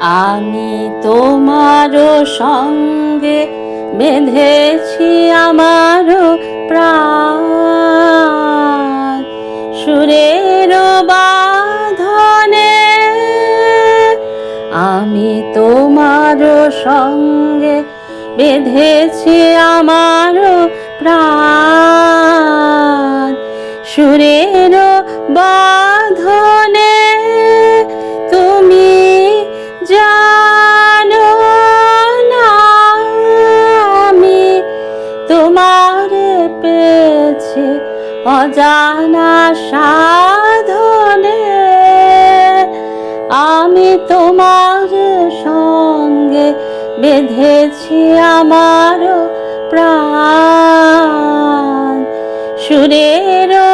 আমি তোমার সঙ্গে বেঁধেছি আমারও প্রাণ। সুরের বাঁধনে আমি তোমার সঙ্গে বেঁধেছি আমারও প্রাণ। সুরের বাঁধনে পেয়েছি অজানা সাধনে। আমি তোমার সঙ্গে বেঁধেছি আমারও প্রাণ। সুরের বা